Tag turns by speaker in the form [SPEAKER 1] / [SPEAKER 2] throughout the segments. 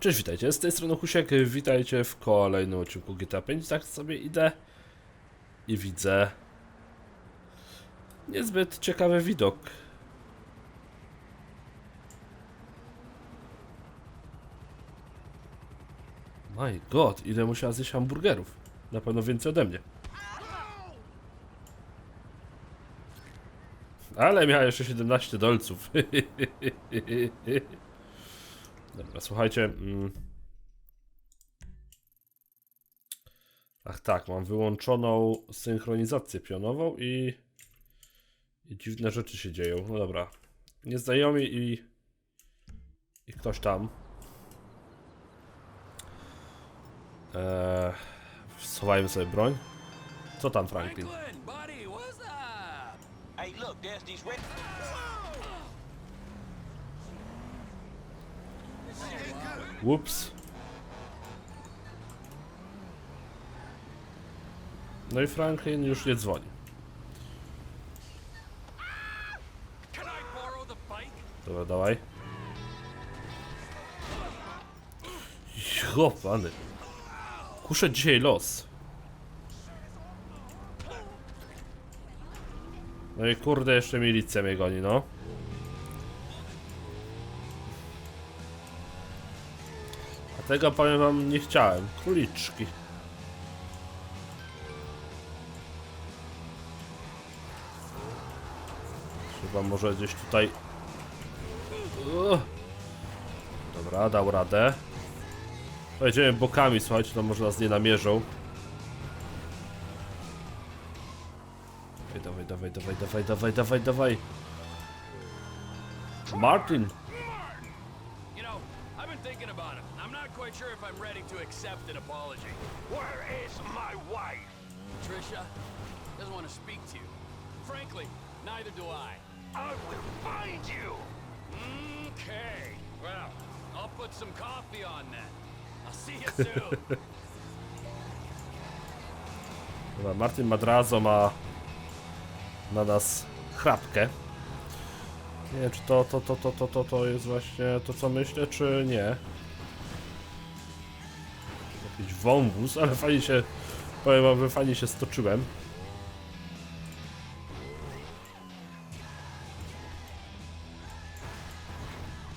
[SPEAKER 1] Cześć, witajcie, z tej strony Husiek, witajcie w kolejnym odcinku GTA 5, tak sobie idę i widzę niezbyt ciekawy widok. My god, ile musiała zjeść hamburgerów. Na pewno więcej ode mnie. Ale miała jeszcze 17 dolców. Dobra, słuchajcie. Mm. Ach tak, mam wyłączoną synchronizację pionową i, i dziwne rzeczy się dzieją. No dobra. Nieznajomi i, i ktoś tam. Eee, schowajmy sobie broń. Co tam, Franklin?
[SPEAKER 2] Hey, look, there's.
[SPEAKER 1] Whoops. No i Franklin już nie dzwoni. Dobra, dawaj. Jo. Kuszę dzisiaj los. No i kurde, jeszcze milicja mnie goni, no. Tego powiem wam nie chciałem. Króliczki. Chyba może gdzieś tutaj. Dobra, dał radę. Pojedziemy bokami, słuchajcie, to może nas nie namierzą. Dawaj, dawaj, dawaj, dawaj, dawaj, dawaj, dawaj. Martin!
[SPEAKER 3] I'm ready to accept an apology.
[SPEAKER 2] Where is my wife?
[SPEAKER 3] Trisha doesn't want to speak to you. Frankly, neither do I.
[SPEAKER 2] I will find you.
[SPEAKER 3] Okay. Well, I'll put some coffee on then. I'll see you soon.
[SPEAKER 1] Dobra, Martin Madrazo ma na nas chrapkę. Nie wiem, czy to, to, to, to, to, to, to jest właśnie to, co myślę, czy nie. Jakiś wąwóz, ale fajnie się, powiem wam, fajnie się stoczyłem.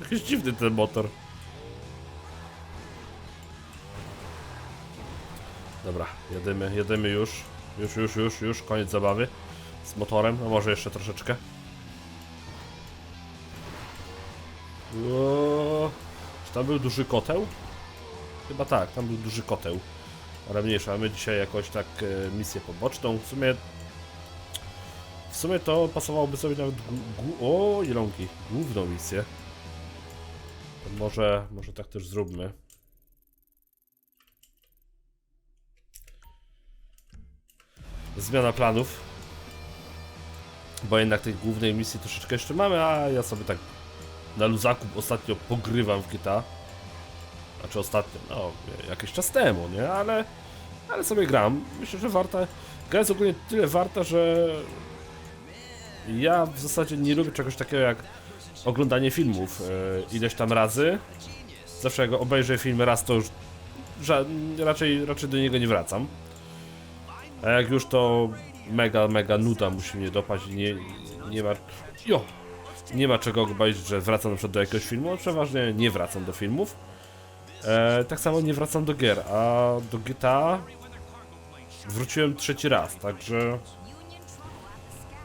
[SPEAKER 1] Jakiś dziwny ten motor. Dobra, jedymy, jedymy już. Już, już, już, już, koniec zabawy. Z motorem, no może jeszcze troszeczkę. Ło, Czy tam był duży koteł? Chyba tak, tam był duży koteł. Ale mniejsza, a my dzisiaj jakoś tak e, misję poboczną. W sumie... W sumie to pasowałoby sobie nawet... O, jelonki. Główną misję. To może, może tak też zróbmy. Zmiana planów. Bo jednak tej głównej misji troszeczkę jeszcze mamy, a ja sobie tak na luzaku ostatnio pogrywam w GTA. Znaczy ostatnio, no jakiś czas temu, nie? Ale, ale sobie gram. Myślę, że warta. Gra jest ogólnie tyle warta, że ja w zasadzie nie lubię czegoś takiego jak oglądanie filmów e, ileś tam razy. Zawsze jak obejrzę film raz, to już raczej, raczej do niego nie wracam. A jak już to mega, mega nuda musi mnie dopaść i nie, nie ma... Jo! Nie ma czego obejrzeć, że wracam na przykład do jakiegoś filmu, przeważnie nie wracam do filmów. E, tak samo nie wracam do gier, a do GTA wróciłem trzeci raz, także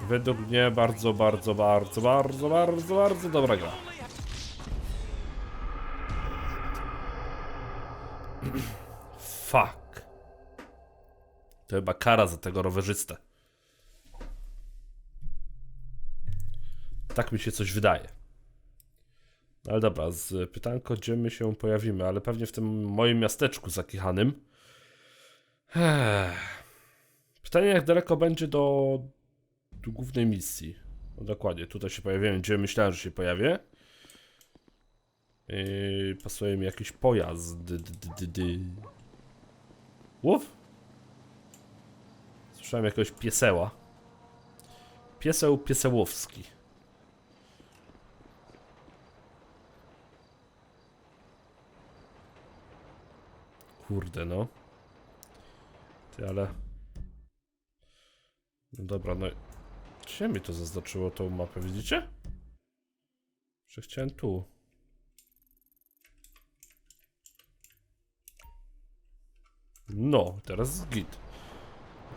[SPEAKER 1] według mnie bardzo, bardzo, bardzo, bardzo, bardzo, bardzo dobra gra. Fuck. To chyba kara za tego rowerzystę. Tak mi się coś wydaje. Ale dobra, z pytanko, gdzie my się pojawimy, ale pewnie w tym moim miasteczku zakichanym. Pytanie, jak daleko będzie do, do głównej misji. No dokładnie, tutaj się pojawiłem, gdzie myślałem, że się pojawię. Yy, pasuje mi jakiś pojazd. D, d, d. Uf! Słyszałem jakiegoś pieseła. Pieseł piesełowski. Kurde, no. Ty, ale... No dobra, no... Gdzie mi to zaznaczyło tą mapę, widzicie? Że chciałem tu. No, teraz git.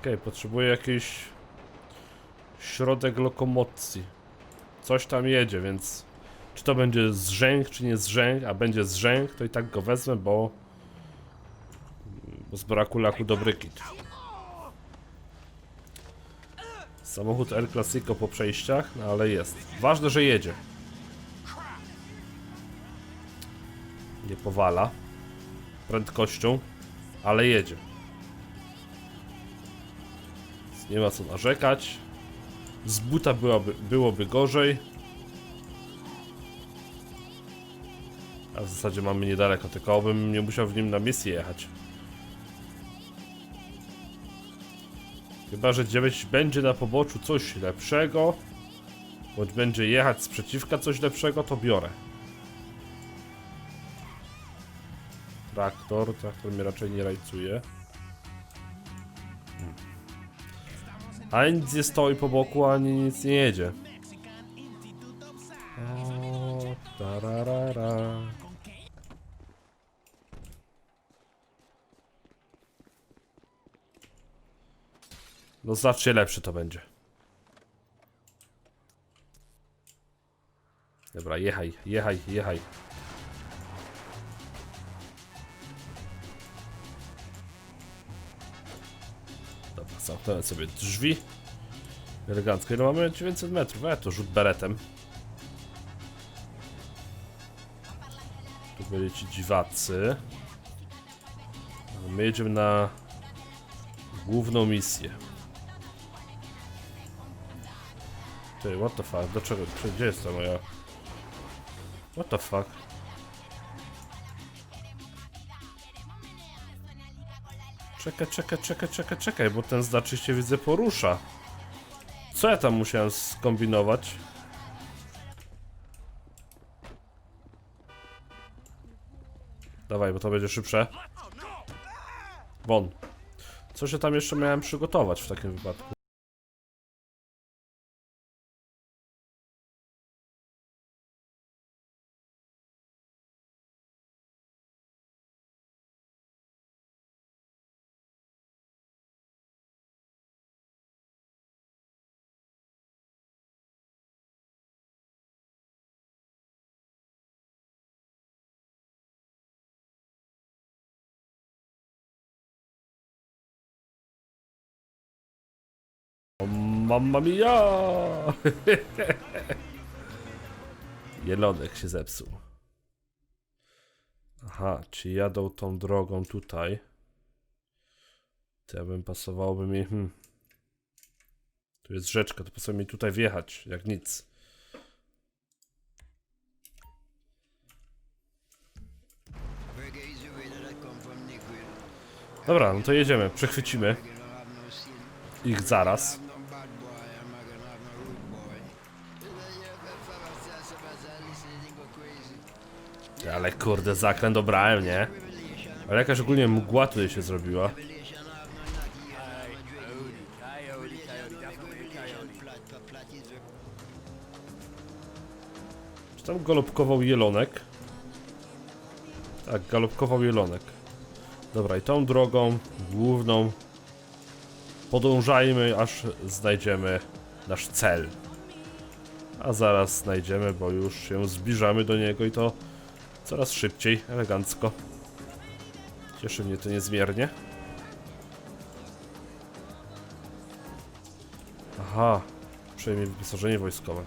[SPEAKER 1] Okej, potrzebuję jakiś środek lokomocji. Coś tam jedzie, więc czy to będzie zrzęk, czy nie zrzęk, a będzie zrzęk, to i tak go wezmę, bo z braku laku dobry kit. Samochód El Clasico po przejściach, no ale jest. Ważne, że jedzie. Nie powala prędkością, ale jedzie. Więc nie ma co narzekać. Z buta byłoby, byłoby gorzej. A w zasadzie mamy niedaleko, tylko bym nie musiał w nim na misję jechać. Chyba, że gdzieś będzie na poboczu coś lepszego, bądź będzie jechać z przeciwka coś lepszego, to biorę. Traktor, traktor mnie raczej nie rajcuje. Ani nic nie stoi po boku, ani nic nie jedzie. O, tararara. No znacznie lepszy to będzie. Dobra, jechaj, jechaj, jechaj. Dobra, zamknąłem sobie drzwi. Elegancko. Ile mamy? 900 metrów. E, to rzut beretem. Tu byli ci dziwacy. My jedziemy na główną misję. Ty, what the fuck? Dlaczego? Czy- Gdzie jest ta moja... What the fuck? Czekaj, czekaj, czekaj, czekaj, czekaj, bo ten znaczy się widzę porusza. Co ja tam musiałem skombinować? Dawaj, bo to będzie szybsze. Won. Co się tam jeszcze miałem przygotować w takim wypadku? Mamma mia! Jelonek się zepsuł. Aha, czy jadą tą drogą tutaj? To ja bym pasowałoby mi... Hmm. Tu jest rzeczka, to pasuje mi tutaj wjechać, jak nic. Dobra, no to jedziemy, przechwycimy ich zaraz. Ale kurde, zakręt obrałem, nie? Ale jakaś ogólnie mgła tutaj się zrobiła. Czy tam galopkował jelonek? Tak, galopkował jelonek. Dobra, i tą drogą główną podążajmy, aż znajdziemy nasz cel. A zaraz znajdziemy, bo już się zbliżamy do niego i to coraz szybciej, elegancko. Cieszy mnie to niezmiernie. Aha, przejmie wyposażenie wojskowe.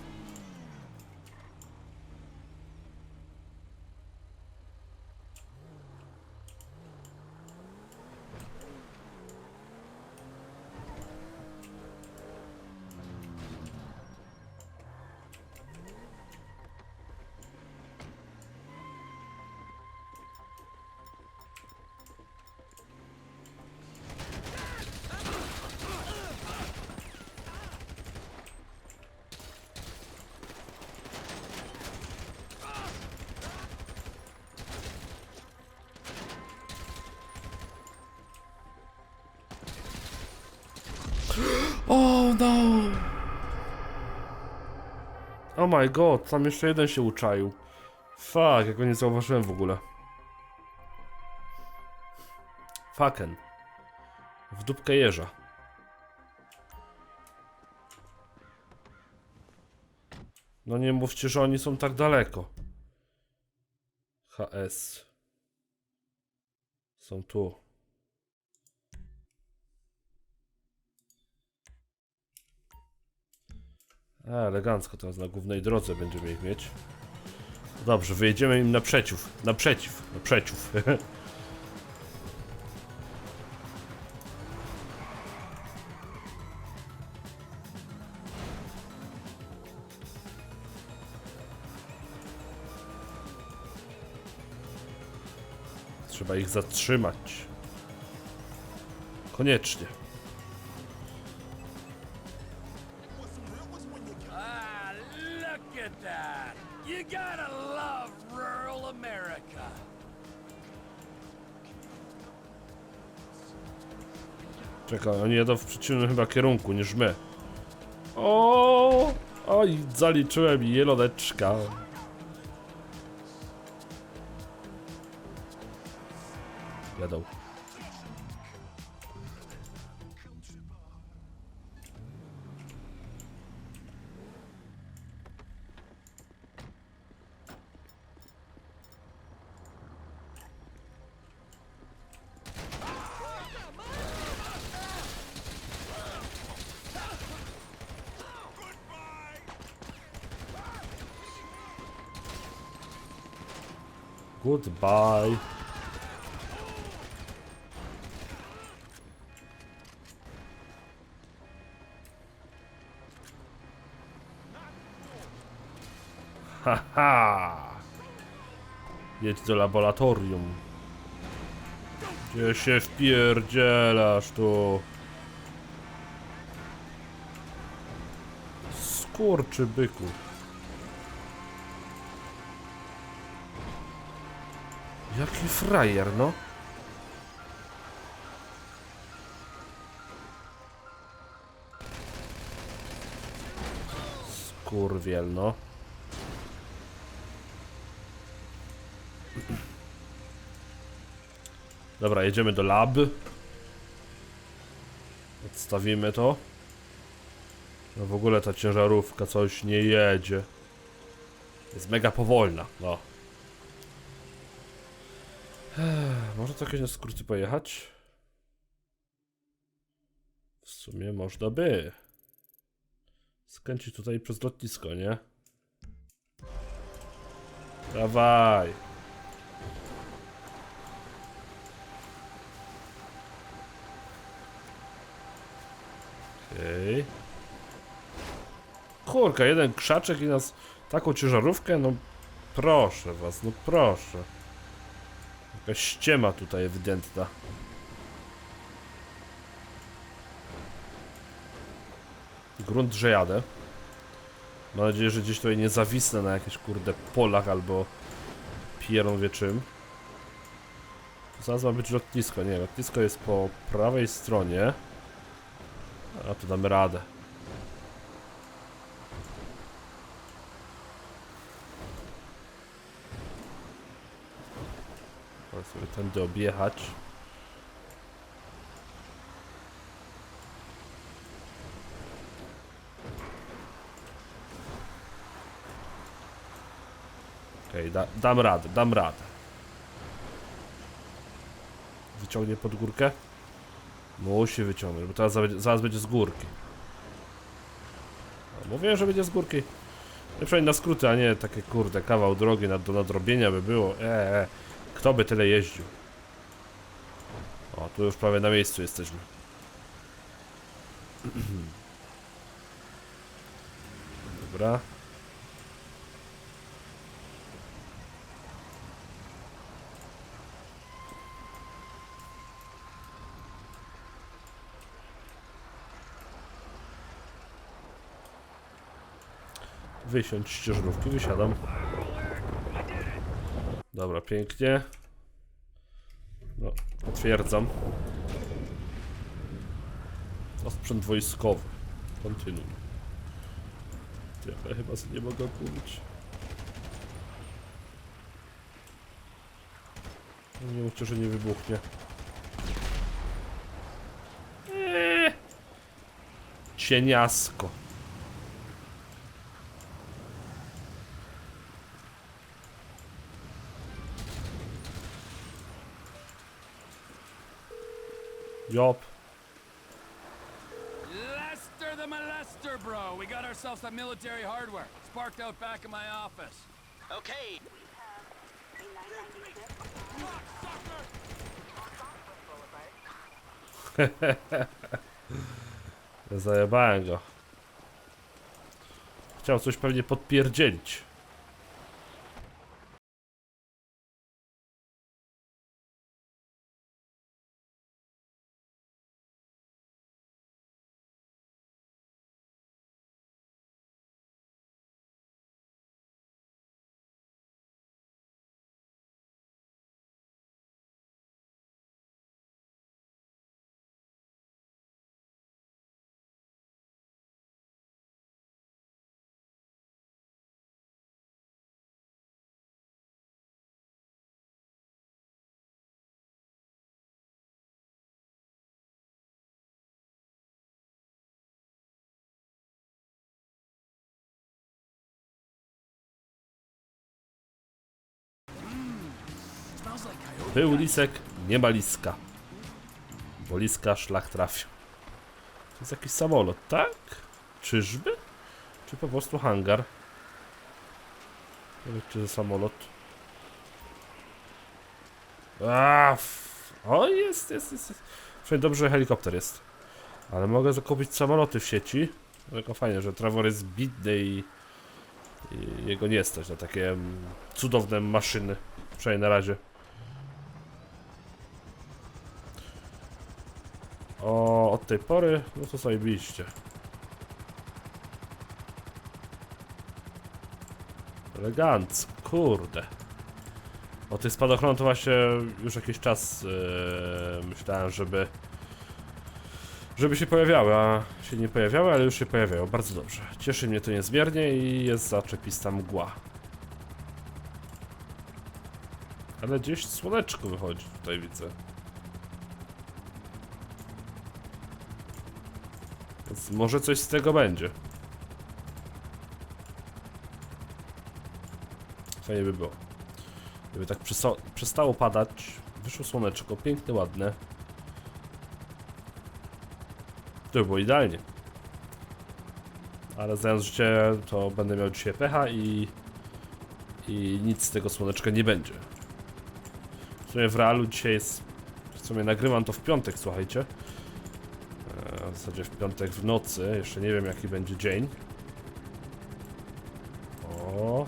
[SPEAKER 1] No! Oh my god, tam jeszcze jeden się uczaił. Fuck, jak go nie zauważyłem w ogóle. Fucken. W dupkę jeża. No nie mówcie, że oni są tak daleko. HS. Są tu. A, elegancko teraz na głównej drodze będziemy ich mieć. Dobrze, wyjedziemy im naprzeciw. Naprzeciw, naprzeciw. Trzeba ich zatrzymać. Koniecznie. Czekaj, oni jadą w przeciwnym chyba kierunku niż my. O, Oj, zaliczyłem jeloneczka. Goodbye. Haha. Jedź do laboratorium. Gdzie się wpierdzielasz tu? Skurczy byku. Jaki frajer, no. Skurwiel, no. Dobra, jedziemy do lab. Odstawimy to. No w ogóle ta ciężarówka coś nie jedzie. Jest mega powolna, no. Może to jakieś na skróty pojechać? W sumie można by. Skręcić tutaj przez lotnisko, nie? Dawaj. Okej. Kurka, jeden krzaczek i nas taką ciężarówkę? No proszę was, no proszę. Jakaś ściema tutaj ewidentna. Grunt, że jadę. Mam nadzieję, że gdzieś tutaj nie zawisnę na jakichś kurde polach albo pierą wie czym. Zaraz ma być lotnisko. Nie, lotnisko jest po prawej stronie. A tu damy radę. Trzeba sobie tędy objechać. Okej, da, dam radę, dam radę. Wyciągnie pod górkę? Musi wyciągnąć, bo teraz zaraz, będzie z górki. No, mówię, że będzie z górki. Nie przynajmniej na skróty, a nie takie kurde, kawał drogi na, do nadrobienia by było. Eee. Kto by tyle jeździł? O, tu już prawie na miejscu jesteśmy. Dobra. Wysiąść z ciężarówki, wysiadam. Dobra, pięknie. No, potwierdzam. To sprzęt wojskowy. Kontynuuj. Ty, ale chyba sobie nie mogę kupić. Nie mówcie, że nie wybuchnie. Eee. Cieniasko. Job.
[SPEAKER 3] Lester the molester, bro. We got ourselves some military hardware. It's parked out back in my office.
[SPEAKER 2] Okay.
[SPEAKER 1] Zajebałem go. Chciał coś pewnie podpierdzielić. Był lisek, nie ma liska. Bo liska szlak trafił. To jest jakiś samolot, tak? Czyżby? Czy po prostu hangar? Nie wiem, czy to samolot. A, o, jest, jest, jest. jest. Przynajmniej dobrze, że helikopter jest. Ale mogę zakupić samoloty w sieci. Tylko fajnie, że Trevor jest bidny i, i jego nie stać na takie mm, cudowne maszyny. Przynajmniej na razie. O, od tej pory, no to zajebiście. Elegancko, kurde. O tych spadochron to właśnie już jakiś czas yy, myślałem, żeby żeby się pojawiały, a się nie pojawiały, ale już się pojawiają. Bardzo dobrze. Cieszy mnie to niezmiernie i jest zaczepista mgła. Ale gdzieś słoneczko wychodzi tutaj widzę. Więc może coś z tego będzie. Fajnie by było. Gdyby tak przesta- przestało padać, wyszło słoneczko, piękne, ładne. To by było idealnie. Ale znając życie, to będę miał dzisiaj pecha i... I nic z tego słoneczka nie będzie. W sumie w realu dzisiaj jest... W sumie nagrywam to w piątek, słuchajcie. Zasadzie w piątek w nocy, jeszcze nie wiem jaki będzie dzień. O.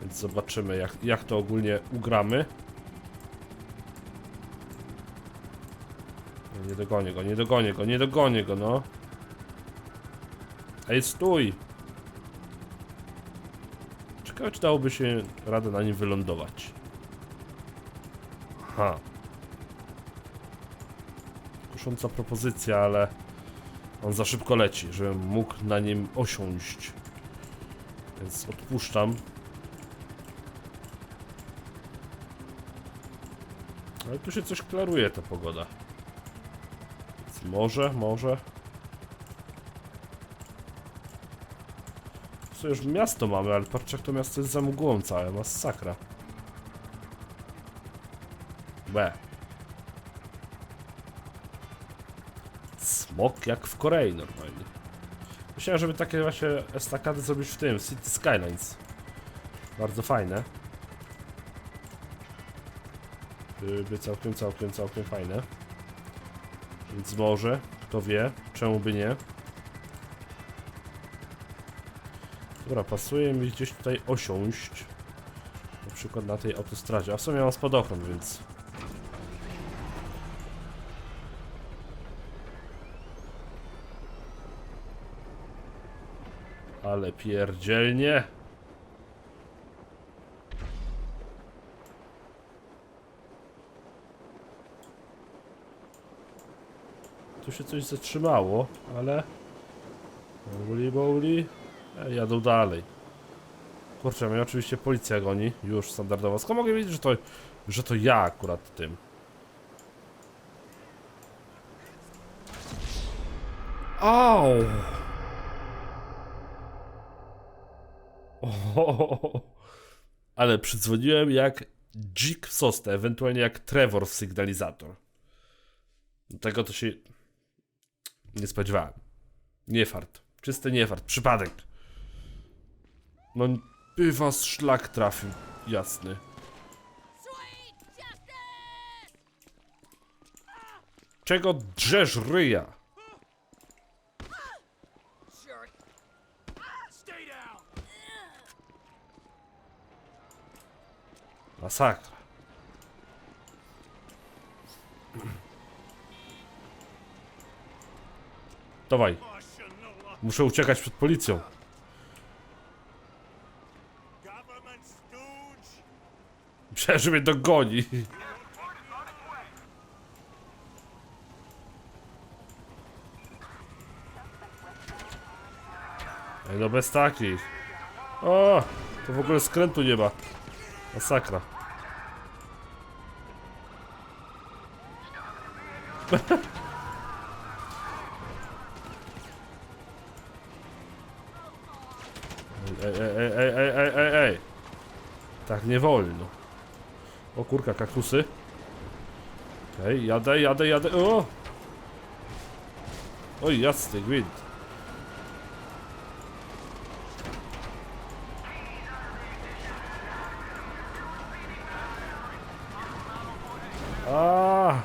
[SPEAKER 1] Więc zobaczymy jak, jak to ogólnie ugramy. Nie, Nie dogonię go, nie dogonię go, nie dogonię go, no. Ej, stój! Ciekawe, czy dałoby się radę na nim wylądować. Ha. Kusząca propozycja, ale on za szybko leci, żebym mógł na nim osiąść. Więc odpuszczam. Ale tu się coś klaruje ta pogoda. Więc może, może. Co już miasto mamy, ale patrz jak to miasto jest za mgłą całe, masakra. Be. Smok jak w Korei normalnie. Myślałem, żeby takie właśnie estakady zrobić w tym, City Skylines. Bardzo fajne. Byłyby całkiem, całkiem, całkiem fajne. Więc może, kto wie, czemu by nie. Dobra, pasuje mi gdzieś tutaj osiąść. Na przykład na tej autostradzie. A w sumie mam spadochron, więc... Ale pierdzielnie. Tu się coś zatrzymało, ale... Boli, boli. E, jadą dalej. Kurczę, mnie oczywiście policja goni. Już standardowo. Skąd mogę wiedzieć, że to, że to ja akurat tym? Au! ale przydzwoniłem jak dzik w sosnę, ewentualnie jak Trevor w sygnalizator. Tego to się nie spodziewałem. Nie fart. Czysty nie fart. Przypadek. No, by was szlak trafił. Jasny. Czego drzesz ryja? Masakra. Dawaj. Muszę uciekać przed policją. Przecież mnie dogoni. Ej, no bez takich. O, to w ogóle skrętu nie ma. Masakra. Ej, ej, ej, ej, ej, ej, ej, ej. Tak nie wolno. O kurka, kaktusy. Okej, jadę, jadę, jadę. O! Oj, jasny gwint. A!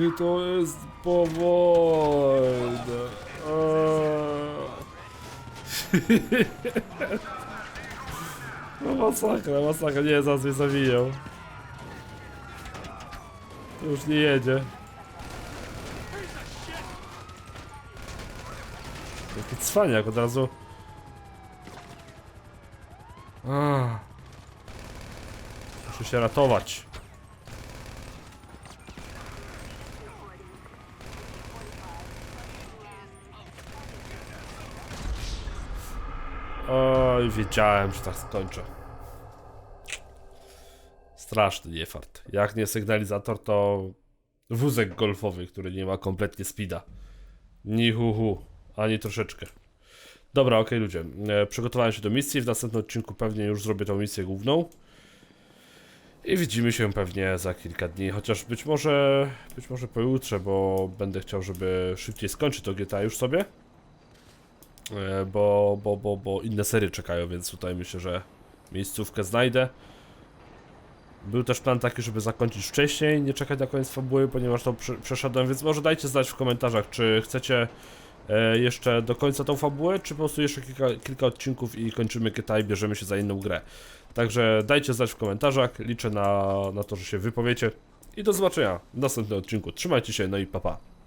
[SPEAKER 1] Jakie to jest powolne. A. No masakra, masakra, nie, zaraz mnie zawiją. To już nie jedzie. Jaki cwaniak od razu. Muszę się ratować. Oj, wiedziałem, że tak skończę. Straszny niefart. Jak nie sygnalizator, to wózek golfowy, który nie ma kompletnie speeda. Ni hu hu, ani troszeczkę. Dobra, okej ludzie. E, przygotowałem się do misji. W następnym odcinku pewnie już zrobię tą misję główną. I widzimy się pewnie za kilka dni, chociaż być może, być może pojutrze, bo będę chciał, żeby szybciej skończyć to GTA już sobie. E, bo, bo, bo, bo inne serie czekają, więc tutaj myślę, że miejscówkę znajdę. Był też plan taki, żeby zakończyć wcześniej, nie czekać na koniec fabuły, ponieważ to prze przeszedłem, więc może dajcie znać w komentarzach, czy chcecie e, jeszcze do końca tą fabułę, czy po prostu jeszcze kilka, kilka odcinków i kończymy GTA i bierzemy się za inną grę. Także dajcie znać w komentarzach, liczę na, na to, że się wypowiecie i do zobaczenia w następnym odcinku. Trzymajcie się, no i papa. Pa.